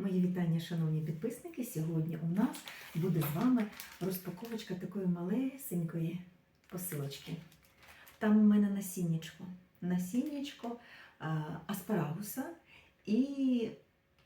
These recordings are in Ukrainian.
Мої вітання, шановні підписники. Сьогодні у нас буде з вами розпаковочка такої малесенької посилочки. Там у мене насіннячко. Насіннячко аспарагуса. І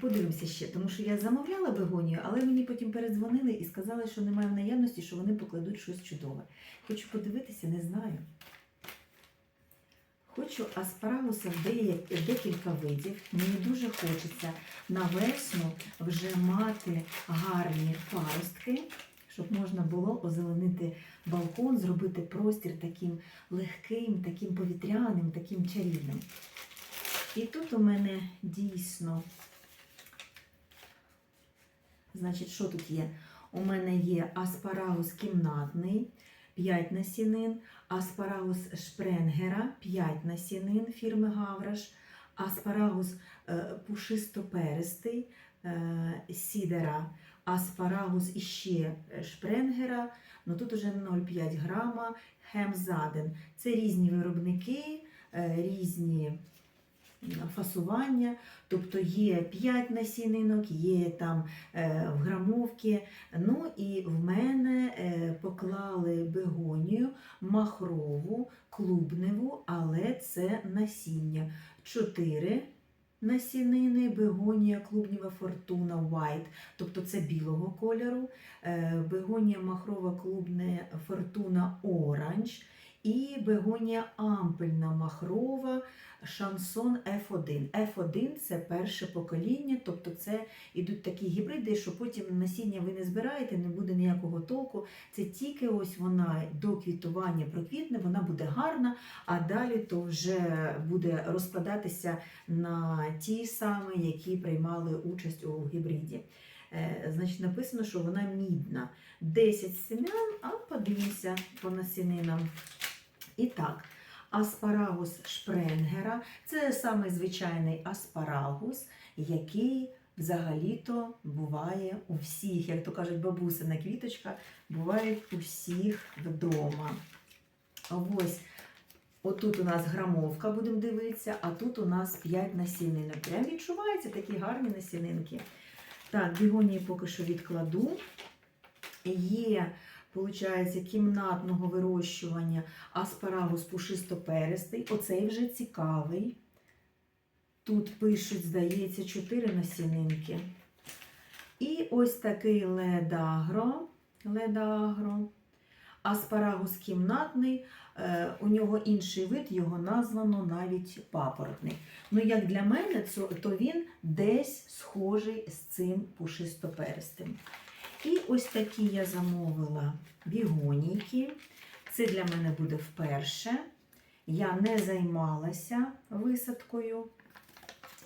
подивимося ще, тому що я замовляла бегонію, але мені потім передзвонили і сказали, що немає в наявності, що вони покладуть щось чудове. Хочу подивитися, не знаю. Хочу аспарагуса декілька видів. Мені дуже хочеться на весну вже мати гарні паростки, щоб можна було озеленити балкон, зробити простір таким легким, таким повітряним, таким чарівним. І тут у мене дійсно, значить, що тут є? У мене є аспарагус кімнатний, 5 насінин, аспарагус шпренгера 5 насінин фірми Гавраш, аспарагус е, пушистоперистий е, сідера, аспарагус іще шпренгера, ну тут уже 0,5 грама, хемзаден. Це різні виробники, е, різні фасування, тобто є 5 насінинок, є там е, в грамовці. Ну і в мене е, поклали бегонію махрову, клубневу, але це насіння. 4 насінини, бегонія клубніва фортуна white, тобто це білого кольору, е, бегонія махрова клубне фортуна оранж і бегонія ампельна махрова шансон F1. F1 це перше покоління, тобто це ідуть такі гібриди, що потім насіння ви не збираєте, не буде ніякого толку. Це тільки ось вона до квітування проквітне, вона буде гарна, а далі то вже буде розкладатися на ті самі, які приймали участь у гібриді. Е, Значить, написано, що вона мідна. 10 семян, а подивимося по насінинам. І так, аспарагус шпренгера це саме звичайний аспарагус, який взагалі-то буває у всіх, як то кажуть, бабусина квіточка, буває у всіх вдома. Ось Отут у нас грамовка, будемо дивитися, а тут у нас 5 насінинок. Прям відчуваються такі гарні насінинки. Так, бігонії поки що відкладу. Є, виходить, кімнатного вирощування аспарагус пушистоперистий. Оцей вже цікавий. Тут пишуть, здається, 4 насінинки. І ось такий ледагро. ледагро. Аспарагус кімнатний. Е, У нього інший вид, його названо навіть папоротний. Ну, як для мене, то він десь схожий з цим пушистоперстим. І ось такі я замовила бігонійки. Це для мене буде вперше. Я не займалася висадкою.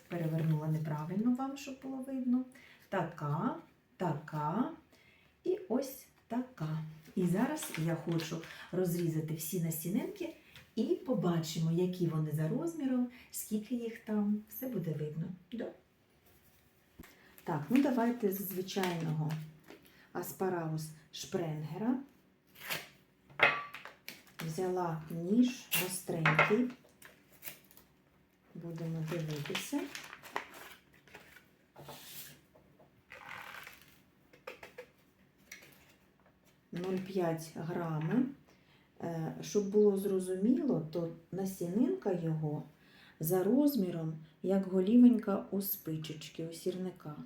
Перевернула неправильно вам, щоб було видно. Така, така і ось така. І зараз я хочу розрізати всі насінинки і побачимо, які вони за розміром, скільки їх там, все буде видно. Так, ну давайте з звичайного аспарагус шпренгера. Взяла ніж гостренький. Будемо дивитися. – 0,5 грами. Е, Щоб було зрозуміло, то насінинка його за розміром, як голівенька у спичечки, у сірника.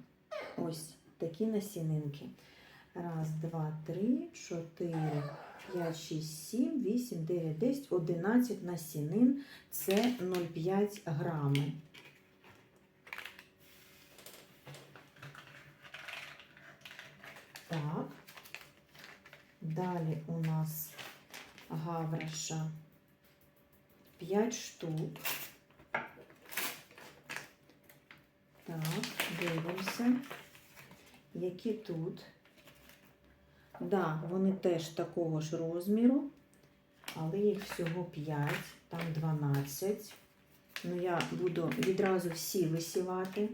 Ось такі насінинки. Раз, два, три, чотири, п'ять, шість, сім, вісім, дев'ять, десять, одинадцять насінин. Це 0,5 грами. Так. Далі у нас гавраша 5 штук. Так, дивимося, які тут. Да, вони теж такого ж розміру, але їх всього 5, там 12. Ну, я буду відразу всі висівати.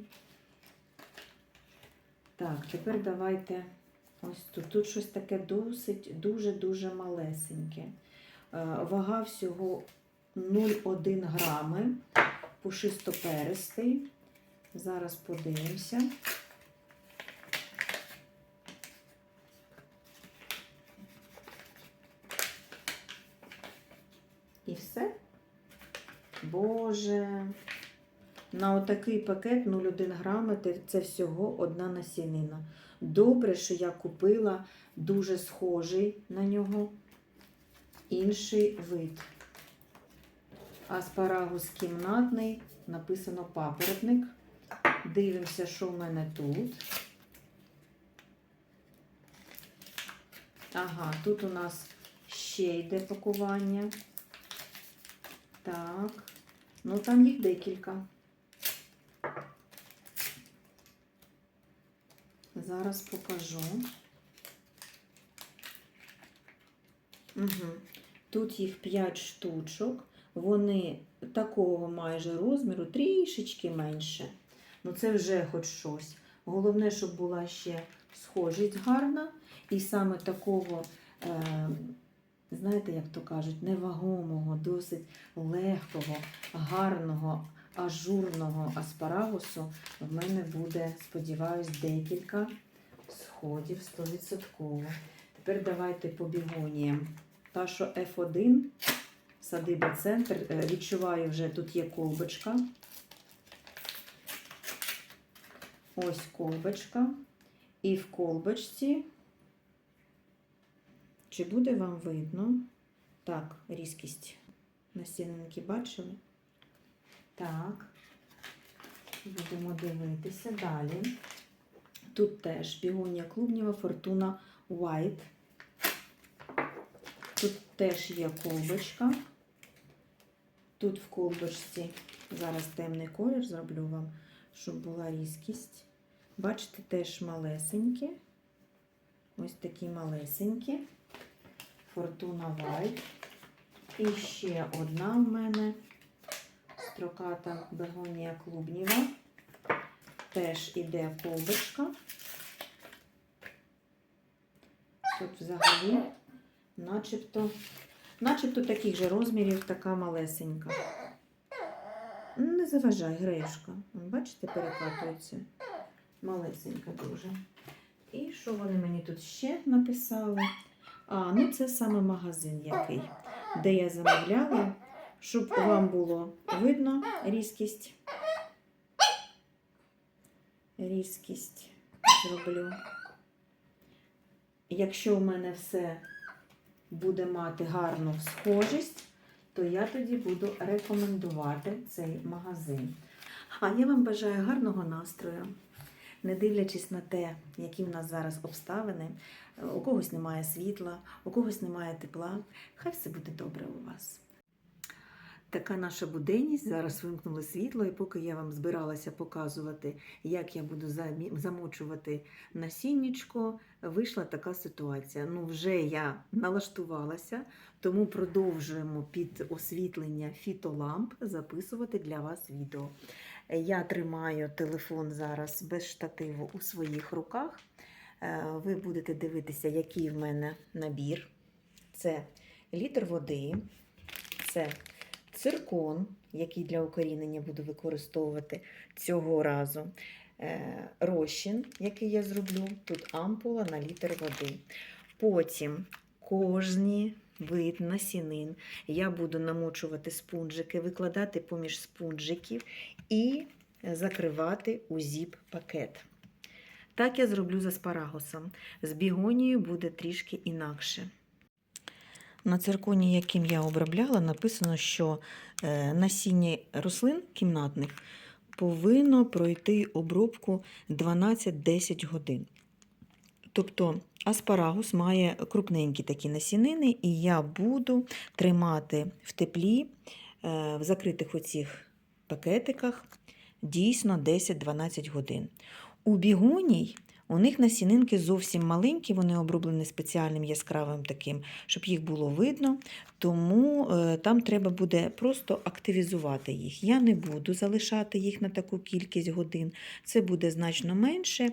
Так, тепер давайте ось тут. Тут щось таке досить дуже-дуже малесеньке. Е, Вага всього 0,1 грами, пушистоперистий. Зараз подивимося. Боже. На отакий пакет 0,1 грами це всього одна насінина. Добре, що я купила дуже схожий на нього інший вид. Аспарагус кімнатний, написано папоротник. Дивимося, що в мене тут. Ага, тут у нас ще йде пакування. Так. Ну там їх декілька. Зараз покажу. Угу. Тут їх 5 штучок. Вони такого майже розміру, трішечки менше. Ну це вже хоч щось. Головне, щоб була ще схожість гарна. І саме такого, е, знаєте, як то кажуть, невагомого, досить легкого, гарного, ажурного аспарагусу в мене буде, сподіваюсь, декілька сходів 100%. Тепер давайте по бігоніям. Та, що F1, садиба центр, е, відчуваю вже тут є колбочка. Ось колбочка. І в колбочці, чи буде вам видно? Так, різкість насінинки бачили? Так, будемо дивитися далі. Тут теж бігонія клубніва Фортуна White. Тут теж є колбочка. Тут в колбочці, зараз темний колір зроблю вам, щоб була різкість. Бачите, теж малесенькі. Ось такі малесенькі. Фортуна White. І ще одна в мене строката бегонія клубніва. Теж іде колбочка. Тут взагалі начебто, начебто таких же розмірів така малесенька. Не заважай, греюшка. Бачите, перекатується. Малесенька дуже. І що вони мені тут ще написали? А, ну це саме магазин який, де я замовляла, щоб вам було видно різкість. Різкість зроблю. Якщо у мене все буде мати гарну схожість, то я тоді буду рекомендувати цей магазин. А я вам бажаю гарного настрою. Не дивлячись на те, які в нас зараз обставини, у когось немає світла, у когось немає тепла, хай все буде добре у вас. Така наша буденність. Зараз вимкнули світло, і поки я вам збиралася показувати, як я буду замочувати насіннячко, вийшла така ситуація. Ну, вже я налаштувалася, тому продовжуємо під освітлення фітоламп записувати для вас відео. Я тримаю телефон зараз без штативу у своїх руках. Е, Ви будете дивитися, який в мене набір. Це літр води, це циркон, який для укорінення буду використовувати цього разу. Е, Розчин, який я зроблю, тут ампула на літр води. Потім кожні вид насінин я буду намочувати спунжики, викладати поміж спунжиків і закривати у зіп-пакет. Так я зроблю з аспарагусом. З бігонією буде трішки інакше. На цирконі, яким я обробляла, написано, що е, насіння рослин кімнатних повинно пройти обробку 12-10 годин. Тобто аспарагус має крупненькі такі насінини, і я буду тримати в теплі, е, в закритих оцих пакетиках дійсно 10-12 годин. У бігоній у них насінинки зовсім маленькі, вони оброблені спеціальним яскравим таким, щоб їх було видно. Тому е, там треба буде просто активізувати їх. Я не буду залишати їх на таку кількість годин. Це буде значно менше.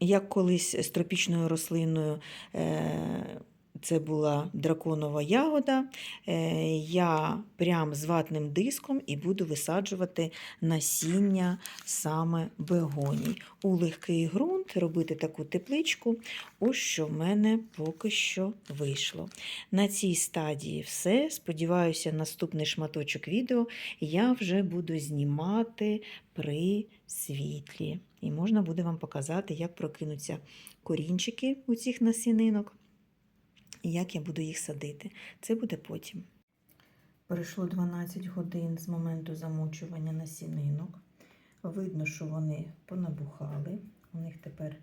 Як колись з тропічною рослиною е, це була драконова ягода. Е, Я прям з ватним диском і буду висаджувати насіння саме бегоній. У легкий ґрунт робити таку тепличку. Ось що в мене поки що вийшло. На цій стадії все. Сподіваюся, наступний шматочок відео я вже буду знімати при світлі. І можна буде вам показати, як прокинуться корінчики у цих насінинок і як я буду їх садити. Це буде потім. Пройшло 12 годин з моменту замочування насінинок. Видно, що вони понабухали. У них тепер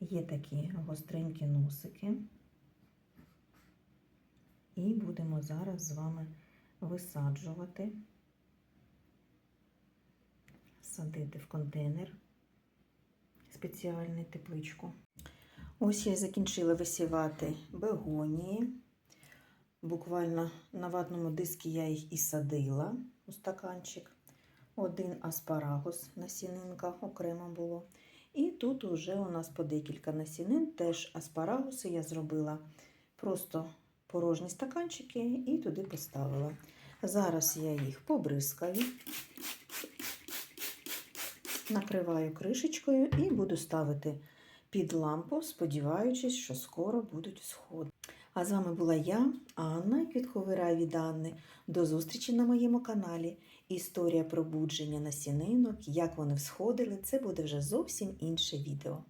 є такі гостренькі носики. І будемо зараз з вами висаджувати, садити в контейнер спеціальний тепличку. Ось я закінчила висівати бегонії. Буквально на ватному дискі я їх і садила у стаканчик. Один аспарагус насінинка окремо було. І тут вже у нас по декілька насінин, теж аспарагуси я зробила просто порожні стаканчики і туди поставила. Зараз я їх побризкаю, накриваю кришечкою і буду ставити під лампу, сподіваючись, що скоро будуть сходи. А з вами була я, Анна Квітковий рай від Анни. До зустрічі на моєму каналі. Історія пробудження насінинок, як вони всходили, це буде вже зовсім інше відео.